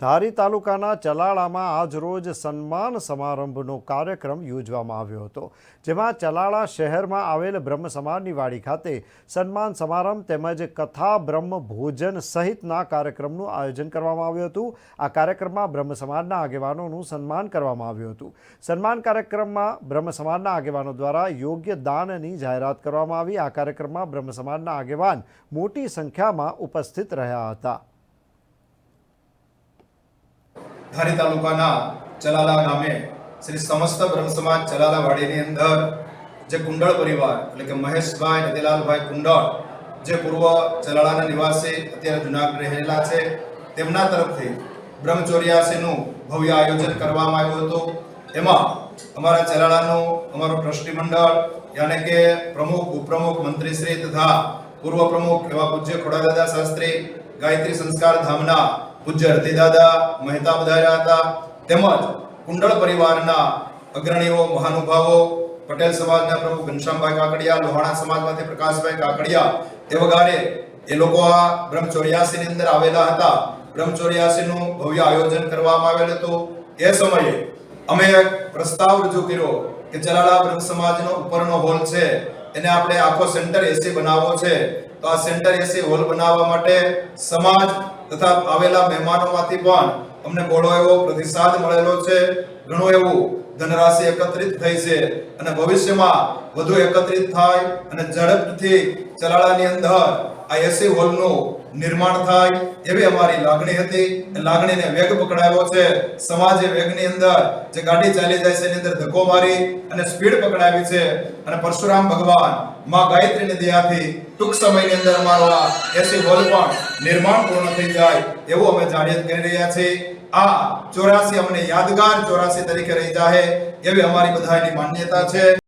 ધારી તાલુકાના ચલાળામાં આજરોજ સન્માન સમારંભનો કાર્યક્રમ યોજવામાં આવ્યો હતો, જેમાં ચલાળા શહેરમાં આવેલ બ્રહ્મ સમાજની વાડી ખાતે સન્માન સમારંભ તેમજ કથા બ્રહ્મ ભોજન સહિતના કાર્યક્રમનું આયોજન કરવામાં આવ્યું હતું. આ કાર્યક્રમમાં બ્રહ્મ સમાજના આગેવાનોનું સન્માન કરવામાં આવ્યું હતું. સન્માન કાર્યક્રમમાં બ્રહ્મ સમાજના આગેવાનો દ્વારા યોગ્ય દાનની જાહેરાત કરવામાં આવી. આ કાર્યક્રમમાં બ્રહ્મ સમાજના આગેવાન મોટી સંખ્યામાં ઉપસ્થિત રહ્યા હતા. ધારી તાલુકાના ચલાલા ગામે શ્રી સમસ્ત બ્રહ્મ સમાજ ચલાલા વાડીની અંદર જે કુંડળ પરિવાર એટલે કે મહેશભાઈ, રતિલાલભાઈ કુંડળ જે પૂર્વ ચલાળાના નિવાસી અત્યારે જુનાગઢ રહેલા છે, તેમના તરફથી બ્રહ્મચોર્યાસીનું ભવ્ય આયોજન કરવામાં આવ્યું હતું. એમાં અમારા ચલાળાનું અમારું ટ્રસ્ટી મંડળ, યાને કે પ્રમુખ, ઉપપ્રમુખ, મંત્રીશ્રી તથા પૂર્વ પ્રમુખ એવા પૂજ્ય ખોડાદાદા શાસ્ત્રી, ગાયત્રી સંસ્કાર ધામના પૂજ્ય રતિદાદા મહેતા પધાર્યા હતા. તેમજ કુંડળ પરિવારના અગ્રણીઓ, મહાનુભાવો, પટેલ સમાજના પ્રમુખ ઘનશ્યામભાઈ કાકડિયા, લોહાણા સમાજમાંથી પ્રકાશભાઈ કાકડિયા એ વગારે એ લોકો આ બ્રહ્મચોર્યાસી ની અંદર આવેલા હતા. બ્રહ્મનું ભવ્ય આયોજન કરવામાં આવેલ હતું. એ સમયે અમે એક પ્રસ્તાવ રજૂ કર્યો કે ચલાલા બ્રહ્મ સમાજનો ઉપરનો હોલ છે. એને આપણે આખો સેન્ટર એસી બનાવવો છે. તો આ સેન્ટર એસી હોલ બનાવવા માટે સમાજ તથા આવેલા મહેમાનોમાંથી પણ અમને બહોળો એવો પ્રતિસાદ મળેલો છે. ઘણું એવું ધનરાશિ એકત્રિત થઈ છે અને ભવિષ્યમાં વધુ એકત્રિત થાય અને ઝડપથી ચલાળાની અંદર આ એસી હોલનું નિર્માણ થાય એવી અમારી લાગણી હતી. લાગણીને વેગ પકડાયો છે. સમાજે વેગની અંદર જે ગાડી ચાલી જાય છે એની અંદર ધક્કો મારી અને સ્પીડ પકડાવી છે. અને પરશુરામ ભગવાનમાં ગાયત્રીની દયાથી ટૂંક સમયની અંદર અમારો આ એસી હોલ પણ નિર્માણ પૂર્ણ થઈ જાય એવું અમે જાહેરાત કરી રહ્યા છીએ. આ ચોરાસી અમને યાદગાર ચોરાસી તરીકે રહી જાહે એવી અમારી બધાની માન્યતા છે.